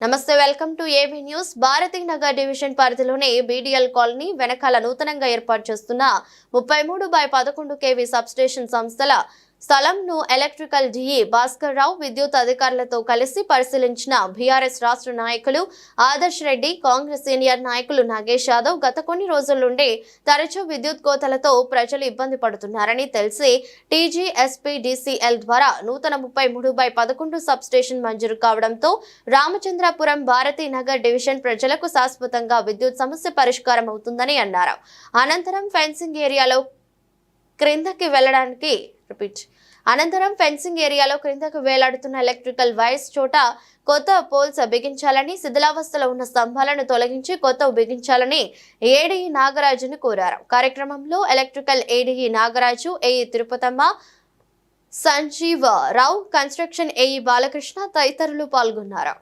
నమస్తే welcome to AB news. Bharathi Nagar division పరిధిలోని BDL colony వెనకాల నూతనంగా ఏర్పాటు చేస్తున్న ముప్పై మూడు బై పదకొండు కేవీ సబ్స్టేషన్ సంస్థల స్థలంను ఎలక్ట్రికల్ డిఈ భాస్కర్ రావు విద్యుత్ అధికారులతో కలిసి పరిశీలించిన బీఆర్ఎస్ రాష్ట్ర నాయకులు ఆదర్శ్ రెడ్డి కాంగ్రెస్ సీనియర్ నాయకులు నాగేష్ యాదవ్ గత కొన్ని రోజుల నుండి తరచూ విద్యుత్ కోతలతో ప్రజలు ఇబ్బంది పడుతున్నారని తెలిసి టీజీఎస్పీడీసీఎల్ ద్వారా నూతన ముప్పై మూడు బై పదకొండు సబ్ స్టేషన్ మంజూరు కావడంతో రామచంద్రాపురం భారతీ నగర్ డివిజన్ ప్రజలకు శాశ్వతంగా విద్యుత్ సమస్య పరిష్కారం అవుతుందని అన్నారు. అనంతరం ఫెన్సింగ్ ఏరియాలో క్రిందకి వెళ్ళడానికి రిపీట్. అనంతరం ఫెన్సింగ్ ఏరియాలో క్రిందకు వేలాడుతున్న ఎలక్ట్రికల్ వైర్స్ చోట కొత్త పోల్స్ బిగించాలని శిథిలావస్థలో ఉన్న స్తంభాలను తొలగించి కొత్త బిగించాలని ఏడీ నాగరాజును కోరారు. కార్యక్రమంలో electrical AD Nagaraju AE Tirupatamma Sanjeeva Rao construction AE Balakrishna తదితరులు పాల్గొన్నారు.